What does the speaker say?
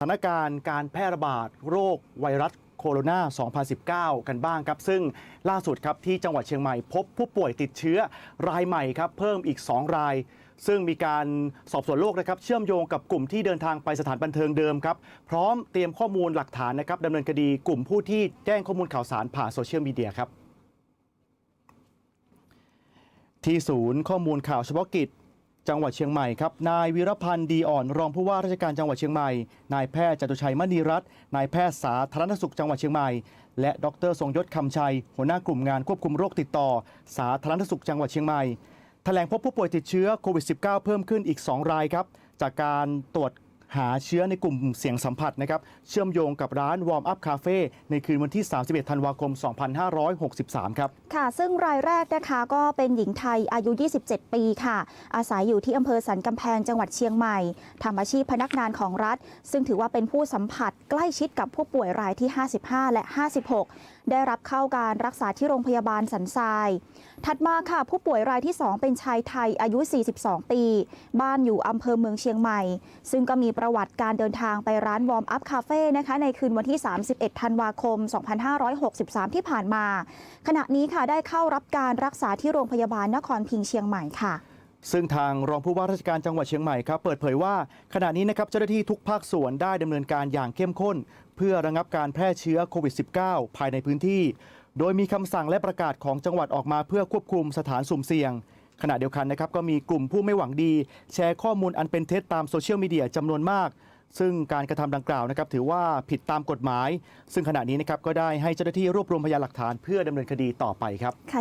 สถานการณ์การแพร่ระบาดโรคไวรัสโคโรนา 2019 กันบ้างครับ ซึ่งล่าสุดครับที่จังหวัดเชียงใหม่พบผู้ป่วยติดเชื้อรายใหม่ครับ เพิ่มอีก 2 ราย ซึ่งมีการสอบสวนโรคนะครับเชื่อมโยงกับกลุ่มที่เดินทางไปสถานบันเทิงเดิมครับ พร้อมเตรียมข้อมูลหลักฐานนะครับดำเนินคดีกลุ่มผู้ที่แจ้งข้อมูลข่าวสารผ่านโซเชียลมีเดียครับที่ศูนย์ข้อมูลข่าวเฉพาะกิจ จังหวัดเชียงใหม่ครับ นายวิรพันธ์ดีอ่อนรองผู้ว่าราชการจังหวัดเชียงใหม่ นายแพทย์จตุชัยมณีรัตน์ นายแพทย์สาธารณสุขจังหวัดเชียงใหม่ และดรทรงยศคำชัย หัวหน้ากลุ่มงานควบคุมโรคติดต่อ สาธารณสุขจังหวัดเชียงใหม่ แถลงพบผู้ป่วยติดเชื้อโควิด -19 เพิ่มขึ้นอีก 2 รายครับ จากการตรวจ หาเชื้อในกลุ่มเสี่ยงสัมผัสนะครับเชื่อมโยงกับร้านวอร์มอัพคาเฟ่ในคืนวันที่ 31 ธันวาคม 2563 ครับค่ะ ซึ่งรายแรกนะคะก็เป็นหญิงไทยอายุ 27 ปีค่ะ อาศัยอยู่ที่อำเภอสันกำแพงจังหวัดเชียงใหม่ทำอาชีพพนักงานของรัฐ ซึ่งถือว่าเป็นผู้สัมผัสใกล้ชิดกับผู้ป่วยรายที่ 55 และ 56 ได้รับเข้าการรักษาที่โรงพยาบาลสันทราย ถัดมาค่ะ ผู้ป่วยรายที่ 2 เป็นชายไทยอายุ 42 ปี บ้านอยู่อำเภอเมืองเชียงใหม่ ซึ่งก็มีประวัติการเดินทางไปร้านวอร์มอัพคาเฟ่นะคะในคืนวันที่ 31 ธันวาคม 2563 ที่ผ่านมา ขณะนี้ค่ะได้เข้ารับการรักษาที่โรงพยาบาลนครพิงเชียงใหม่ค่ะซึ่งทางรองผู้ว่าราชการจังหวัดเชียงใหม่ครับเปิดเผยว่าขณะนี้นะครับเจ้าหน้าที่ทุกภาคส่วนได้ดำเนินการอย่างเข้มข้น เพื่อระงับการแพร่เชื้อโควิด -19 ภายในพื้นที่ โดยมีคำสั่งและประกาศของจังหวัดออกมาเพื่อควบคุมสถานสุ่มเสี่ยง ขณะเดียวกันนะครับก็มีกลุ่มผู้ไม่หวังดี แชร์ข้อมูลอันเป็นเท็จตามโซเชียลมีเดียจำนวนมาก ซึ่งการกระทำดังกล่าวนะครับถือว่าผิดตามกฎหมาย ซึ่งขณะนี้นะครับก็ได้ให้เจ้าหน้าที่รวบรวมพยานหลักฐานเพื่อดำเนินคดีต่อไปครับ